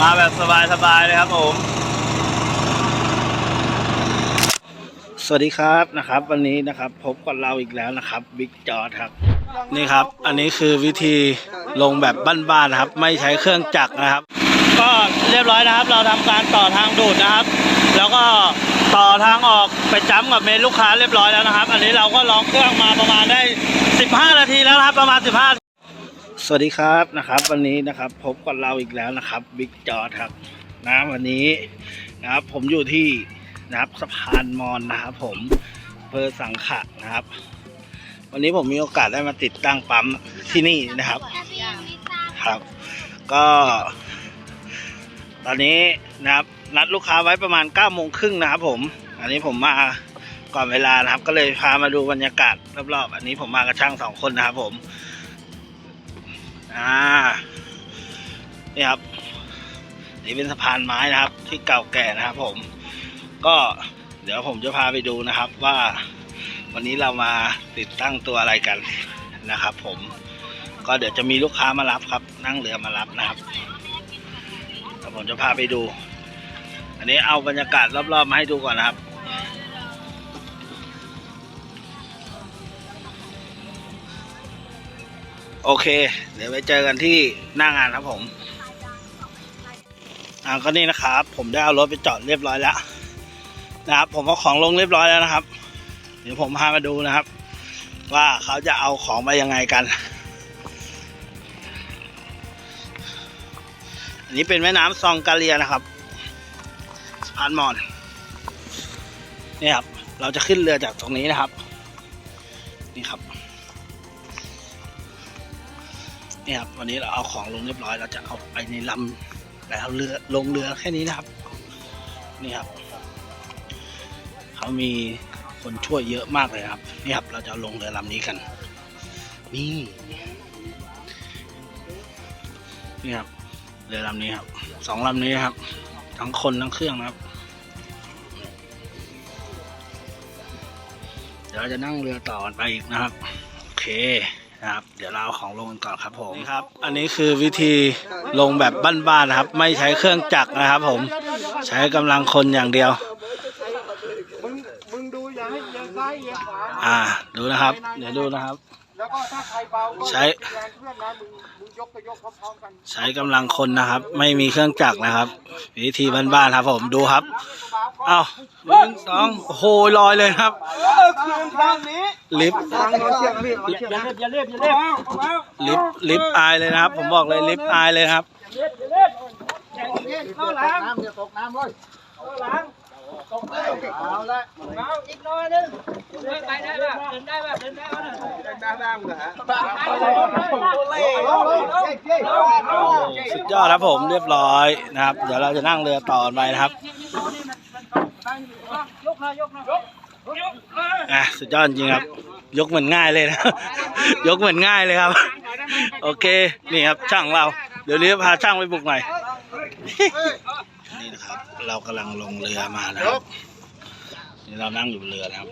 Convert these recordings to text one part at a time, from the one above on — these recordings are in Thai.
มาแบบสบายๆเลยครับผม สวัสดีครับนะครับ วันนี้นะครับพบกับเราอีกแล้วนะครับบิ๊กจอครับ นี่ครับ อันนี้คือวิธีลงแบบบ้านๆนะครับ ไม่ใช้เครื่องจักรนะครับ ก็เรียบร้อยนะครับ เราทำการต่อทางดูดนะครับ แล้วก็ต่อทางออกไปจ้ำกับเมนลูกค้าเรียบร้อยแล้วนะครับ อันนี้เราก็ลองเครื่องมาประมาณได้ 15 นาทีแล้วนะครับ ประมาณ 15 สวัสดีครับนะครับ วันนี้นะครับพบกับเราอีกแล้วนะครับบิ๊กจอครับนะวันนี้นะครับผมอยู่ที่นะครับสะพานมอนนะครับ ผมเภอสังขะนะครับ วันนี้ผมมีโอกาสได้มาติดตั้งปั๊มที่นี่นะครับครับ ก็ ตอนนี้นะครับ นัดลูกค้าไว้ประมาณ9ก้าโมงครึ่งนะครับ ผม อันนี้ผมมาก่อนเวลานะครับ ก็เลยพามาดูบรรยากาศรอบๆอันนี้ผมมากับช่างสองคนนะครับ ผม อ่า นี่ครับ นี่เป็นสะพานไม้นะครับ ที่เก่าแก่นะครับ ผม ก็เดี๋ยวผมจะพาไปดูนะครับว่าวันนี้เรามาติดตั้งตัวอะไรกันนะครับ ผม ก็เดี๋ยวจะมีลูกค้ามารับครับ นั่งเรือมารับนะครับเดี๋ยวผมจะพาไปดู อันนี้เอาบรรยากาศรอบๆมาให้ดูก่อนนะครับ โอเค เดี๋ยวไปเจอกันที่หน้างานครับผม อ่าก็นี่นะครับ ผมได้เอารถไปจอดเรียบร้อยแล้วนะครับ ผมเอาของลงเรียบร้อยแล้วนะครับ เดี๋ยวผมพามาดูนะครับ ว่าเขาจะเอาของไปยังไงกัน อันนี้เป็นแม่น้ำซองกาเลียนะครับสะพานมอนนี่ครับ เราจะขึ้นเรือจากตรงนี้นะครับ นี่ครับ นี่ครับวันนี้เราเอาของลงเรียบร้อยเราจะเอาไปในลำแล้วเรือลงเรือแค่นี้นะครับ นี่ครับเขามีคนช่วยเยอะมากเลยครับ นี่ครับเราจะลงเรือลำนี้กัน นี่นี่ครับเรือลำนี้ครับสองลำนี้ครับ ทั้งคนทั้งเครื่องนะครับ เดี๋ยวเราจะนั่งเรือต่อไปอีกนะครับ โอเค ครับ เดี๋ยวเราเอาของลงกันก่อนครับผมนี่ครับ อันนี้คือวิธีลงแบบบ้านๆนะครับ ไม่ใช้เครื่องจักรนะครับ ผม ใช้กำลังคนอย่างเดียว มึงมึงดูอย่าให้เอียงซ้ายเอียงขวาอ่า ดูนะครับ เดี๋ยวดูนะครับ แล้วก็ถ้าใครเบาก็ใช้ แรงเพื่อนนะมึงมึงยกก็ยกพร้อมๆกัน ใช้กำลังคนนะครับ ไม่มีเครื่องจักรนะครับ วิธีบ้านๆครับ ผมดูครับ อ้าวหนึ่งสองโอ้โหลอยเลยครับเออคืนทางนี้ลิฟต์ทางนอนเชือกนะพี่นอนเชือกนะอย่าเรียบอย่าเรียบอย่าเรียบลิฟต์ลิฟต์อายเลยนะครับ ผมบอกเลยลิฟต์อายเลยครับ เข้าหลังน้ำอย่าตกน้ำเลยเข้าหลังตกเลยเอาละเอาอีกหน่อยนึงเดินไปได้ป่ะเดินได้ป่ะเดินได้ป่ะเดินได้ได้เหรอฮะสุดยอดครับผมเรียบร้อยนะครับ เดี๋ยวเราจะนั่งเรือต่อไปนะครับ อะสุดยอดจริงครับ ยกเหมือนง่ายเลยนะ ยกเหมือนง่ายเลยครับ โอเค นี่ครับช่างเรา เดี๋ยวนี้พาช่างไปบุกหน่อย นี่นะครับ เรากำลังลงเรือมานะครับนี่เรานั่งอยู่เรือนะครับ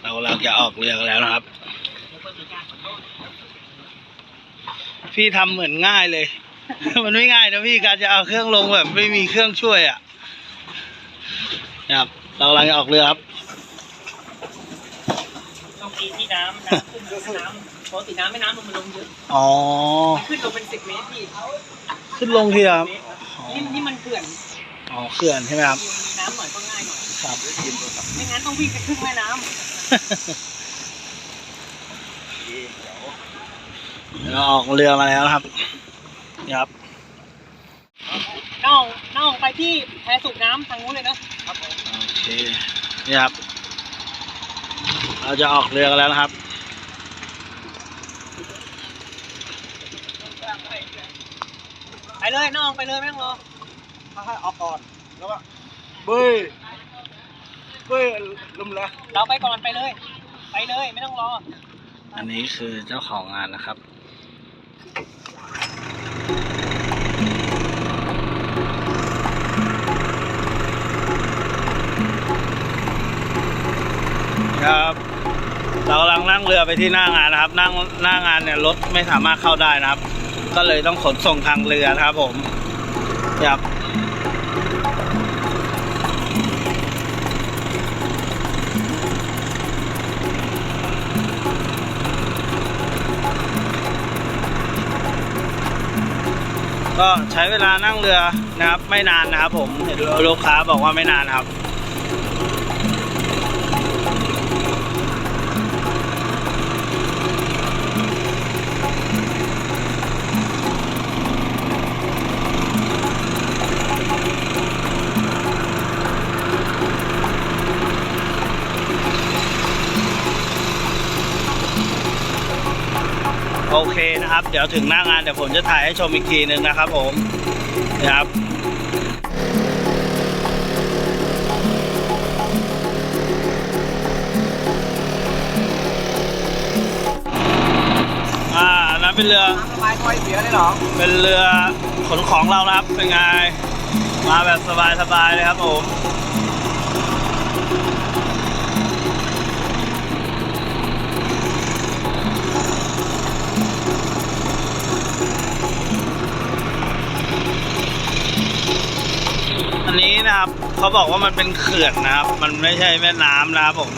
เระเราจะออกเรือกันแล้วนะครับ พี่ทำเหมือนง่ายเลย มันไม่ง่ายนะพี่การจะเอาเครื่องลงแบบไม่มีเครื่องช่วยอะนะครับเรากำลังจะออกเรือครับต้องมีที่น้ำน้ำขึ้นน้ำปกติน้ำไม่น้ำลงมันลงเยอะอ๋อมันขึ้นลงเป็นสิบเมตรพี่ขึ้นลงทีครับนี่นี่มันเขื่อนอ๋อเขื่อนใช่ไหมครับมีน้ำหน่อยก็ง่ายหน่อยครับไม่งั้นต้องวิ่งไปครึ่งแม่น้เราออกเรือมาแล้วนะครับนี่ ครับำน่องน่องไปที่แพสูบน้ำทางนู้นเลยนะโอเคนี่ครับ เราจะออกเรือกันแล้วนะครับ ไปเลยน่องไปเลยไม่ต้องรอให้ออกก่อนแล้วก็เบ้ยเบ้ยลุมละเราไปก่อนไปเลย ไปเลยไม่ต้องรอ อันนี้คือเจ้าของงานนะครับ ครับ เรากำลังนั่งเรือไปที่หน้างานนะครับ นั่งหน้างานเนี่ยรถไม่สามารถเข้าได้นะครับ ก็เลยต้องขนส่งทางเรือนะครับ ผมครับก็ใช้เวลานั่งเรือนะครับ ไม่นานนะครับ ผมเห็นลูกค้าบอกว่าไม่นานครับ เดี๋ยวถึงหน้างานเดี๋ยวผมจะถ่ายให้ชมอีกทีนึงนะครับผมนะครับอ่าอันนั้นเป็นเรือสบายคอยเสียเลยเหรอ เป็นเรือขนของเรานะครับ เป็นไง มาแบบสบายๆเลยครับผม เขาบอกว่ามันเป็นเขื่อนนะครับ มันไม่ใช่แม่น้ำนะครับผม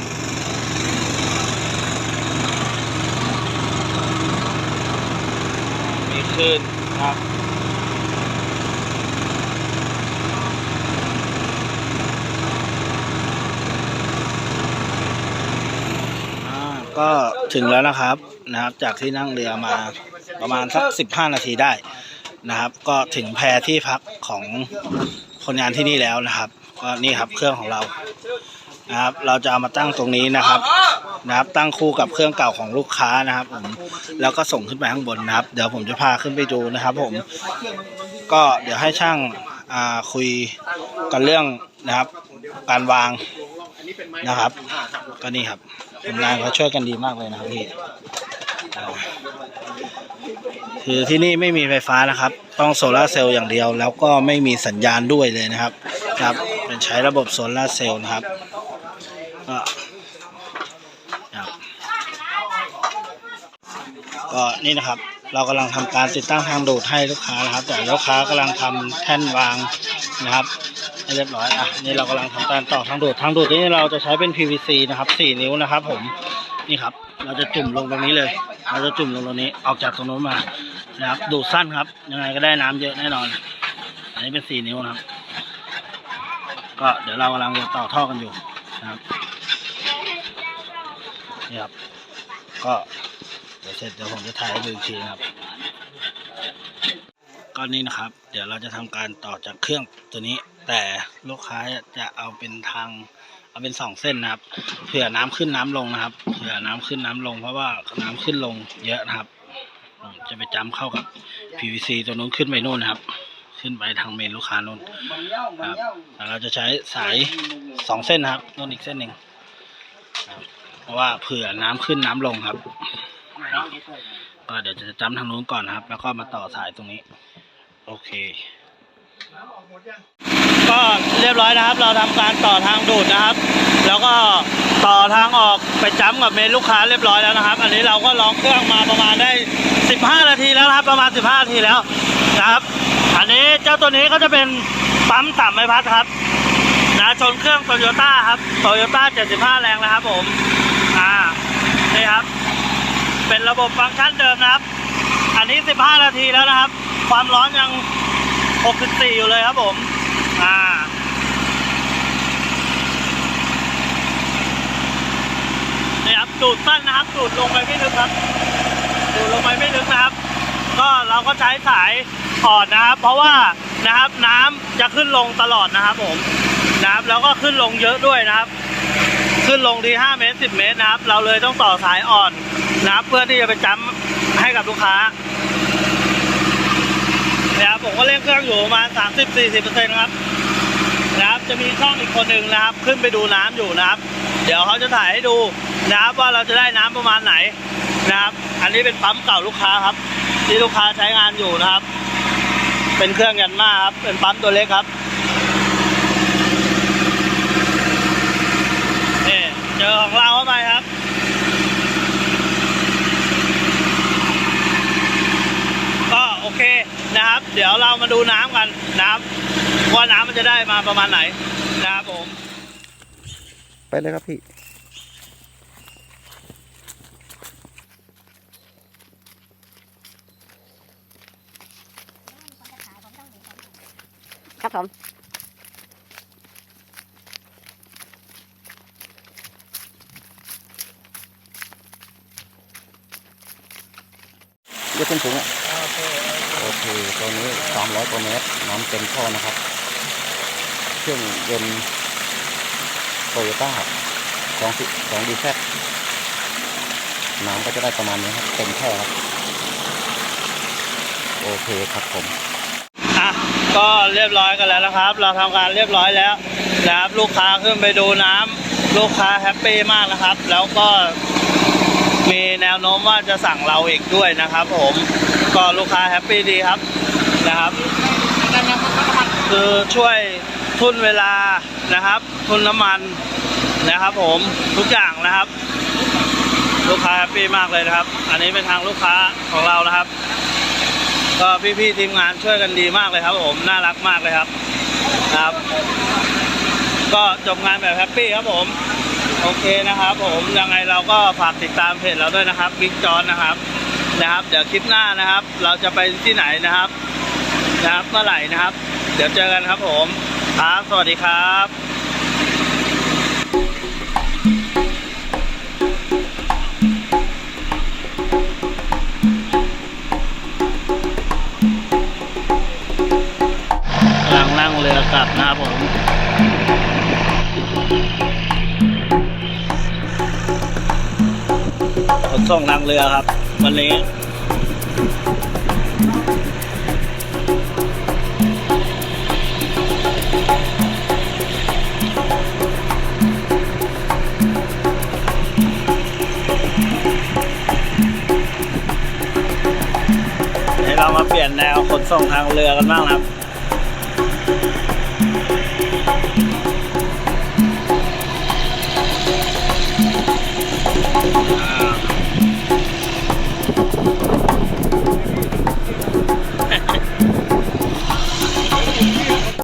มีคลื่นนะครับอ่าก็ถึงแล้วนะครับนะครับ จากที่นั่งเรือมาประมาณสักสิบห้านาทีได้นะครับ ก็ถึงแพที่พักของคนงานที่นี่แล้วนะครับ ก็นี่ครับเครื่องของเรานะครับ เราจะเอามาตั้งตรงนี้นะครับ นะครับ ตั้งคู่กับเครื่องเก่าของลูกค้านะครับ ผม แล้วก็ส่งขึ้นไปข้างบนนะครับ เดี๋ยวผมจะพาขึ้นไปดูนะครับ ผม ก็เดี๋ยวให้ช่างอ่าคุยกันเรื่องนะครับ การวางนะครับ ก็นี่ครับทีมงานเขาช่วยกันดีมากเลยนะครับพี่คือที่นี่ไม่มีไฟฟ้านะครับ ต้องโซลาเซลล์อย่างเดียว แล้วก็ไม่มีสัญญาณด้วยเลยนะครับ ครับ ใช้ระบบโซลาเซลล์นะครับก็ก็นี่นะครับ เรากำลังทำการติดตั้งทางดูดให้ลูกค้านะครับ แต่ลูกค้ากำลังทำแท่นวางนะครับให้เรียบร้อยอะนี่เรากำลังทำการต่อทางดูดทางดูดนี้เราจะใช้เป็น PVC นะครับ 4 นิ้วนะครับ ผมนี่ครับ เราจะจุ่มลงตรงนี้เลย เราจะจุ่มลงตรงนี้ออกจากตรงโน้นมานะครับ ดูดสั้นครับ ยังไงก็ได้น้ำเยอะแน่นอน อันนี้เป็น 4 นิ้วนะครับ ก็เดี๋ยวเรากำลังจะต่อท่อกันอยู่นะครับนี่ครับ ก็เดี๋ยวเสร็จเดี๋ยวผมจะถ่ายให้ดูอีกทีนะครับก็นี่นะครับ เดี๋ยวเราจะทำการต่อจากเครื่องตัวนี้ แต่ลูกค้าจะเอาเป็นทางเอาเป็นสองเส้นนะครับเผื่อน้ำขึ้นน้ำลงนะครับเผื่อน้ำขึ้นน้ำลง เพราะว่าน้ำขึ้นลงเยอะนะครับ จะไปจำเข้ากับ PVC ตัวนู้นขึ้นไปนู่นนะครับ ขึ้นไปทางเมนลูกค้านู่นครับแต่เราจะใช้สายสองเส้นนะครับนู่นอีกเส้นหนึ่งเพราะว่าเผื่อน้ำขึ้นน้ำลงครับ ก็เดี๋ยวจะจำทางนู้นก่อนนะครับ แล้วก็มาต่อสายตรงนี้ โอเค ก็เรียบร้อยนะครับ เราทำการต่อทางดูดนะครับ แล้วก็ต่อทางออกไปจ้ำกับเมนลูกค้าเรียบร้อยแล้วนะครับ อันนี้เราก็ลองเครื่องมาประมาณได้ 15 นาทีแล้วครับ ประมาณ 15 นาทีแล้วนะครับ อันนี้เจ้าตัวนี้ก็จะเป็นปั๊มสามใบพัดครับนะชนเครื่องโตโยต้าครับโตโยต้า 75 แรงนะครับผม อ่า นี่ครับ เป็นระบบฟังก์ชันเดิมนะครับ อันนี้ 15 นาทีแล้วนะครับ ความร้อนยัง 64 อยู่เลยครับผม อ่า นี่ครับ ดูดสั้นนะครับ ดูดลงไปไม่ลึกครับ ดูดลงไปไม่ลึกนะครับ ก็เราก็ใช้สายอ่อนนะครับ เพราะว่านะครับน้ำจะขึ้นลงตลอดนะครับผมนะครับแล้วก็ขึ้นลงเยอะด้วยนะครับ ขึ้นลงที5เมตร10 เมตรนะครับ เราเลยต้องต่อสายอ่อนนะครับ เพื่อที่จะไปจ้ำให้กับลูกค้านะครับผมก็เร่งเครื่องอยู่ประมาณ30-40%ครับนะครับจะมีช่องอีกคนหนึ่งนะครับ ขึ้นไปดูน้ำอยู่นะครับ เดี๋ยวเขาจะถ่ายให้ดูนะครับว่าเราจะได้น้ำประมาณไหนนะครับ อันนี้เป็นปั๊มเก่าลูกค้าครับ ที่ลูกค้าใช้งานอยู่นะครับ เป็นเครื่องยันมาครับ เป็นปั๊มตัวเล็กครับเนี่เจอของเราเข้าไปครับก็โอเคนะครับ เดี๋ยวเรามาดูน้ำกันน้ำว่าน้ำมันจะได้มาประมาณไหนนะครับผม ไปเลยครับพี่ ครับผมยกขึ้นสูงอะโอเคตัวนี้สามร้อยกว่าเมตรน้ำเต็มท่อนะครับ เครื่องยนต์โตโยต้าสองสิสองดีแซน้ำก็จะได้ประมาณนี้ครับ เต็มท่อครับ โอเคครับผม ก็เรียบร้อยกันแล้วนะครับ เราทำการเรียบร้อยแล้วนะครับ ลูกค้าขึ้นไปดูน้ำลูกค้าแฮปปี้มากนะครับ แล้วก็มีแนวโน้มว่าจะสั่งเราอีกด้วยนะครับ ผมก็ลูกค้าแฮปปี้ดีครับนะครับคือช่วยทุนเวลานะครับ ทุนน้ำมันนะครับผมทุกอย่างนะครับ ลูกค้าแฮปปี้มากเลยนะครับ อันนี้เป็นทางลูกค้าของเรานะครับ ก็พี่ๆทีมงานช่วยกันดีมากเลยครับ ผมน่ารักมากเลยครับครับ ก็จบงานแบบแฮปปี้ครับผม โอเคนะครับ ผมยังไงเราก็ฝากติดตามเพจเราด้วยนะครับบิ๊กจอนนะครับนะครับ เดี๋ยวคลิปหน้านะครับ เราจะไปที่ไหนนะครับ นะครับเมื่อไหร่นะครับ เดี๋ยวเจอกันครับผมครับสวัสดีครับ กลับนะครับผมขนส่งทางเรือครับ วันนี้เดี๋ยวเรามาเปลี่ยนแนวขนส่งทางเรือกันบ้างครับ